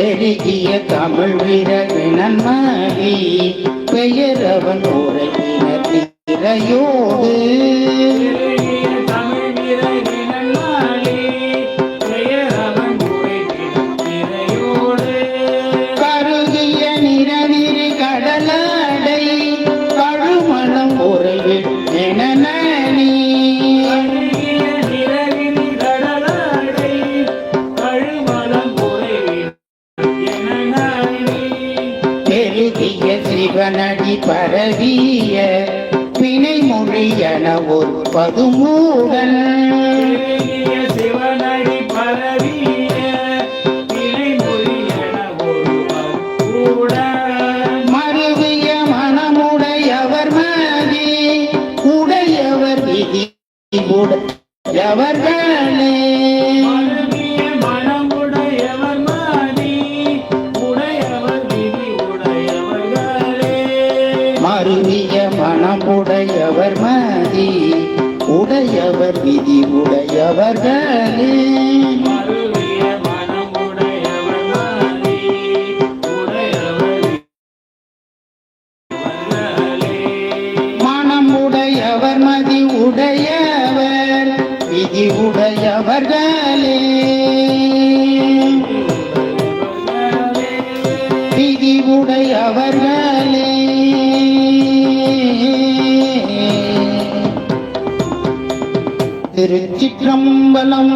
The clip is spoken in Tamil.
பெருகிய தமிழ் வீரவினன் மணி பெயர் அவன் உரைத்திடும் திரையோடு. கருகிய நிறவிரி கடலாடை. கழுமணம் உறவில் என பெருகிய சிவனடி பரவிய பிணை மொழியன ஒரு பெருகிய சிவனடி பரவிய மருவிய மனமுடையவர் மதி உடையவர் விதி உடையவர்களே மருவிய மனமுடையவர் மதி உடையவர் விதி உடையவர்களே. மனமுடையவர் மதி உடையவர் விதி உடையவர்களே விதி உடையவர்களே திருச்சிற்றம்பலம்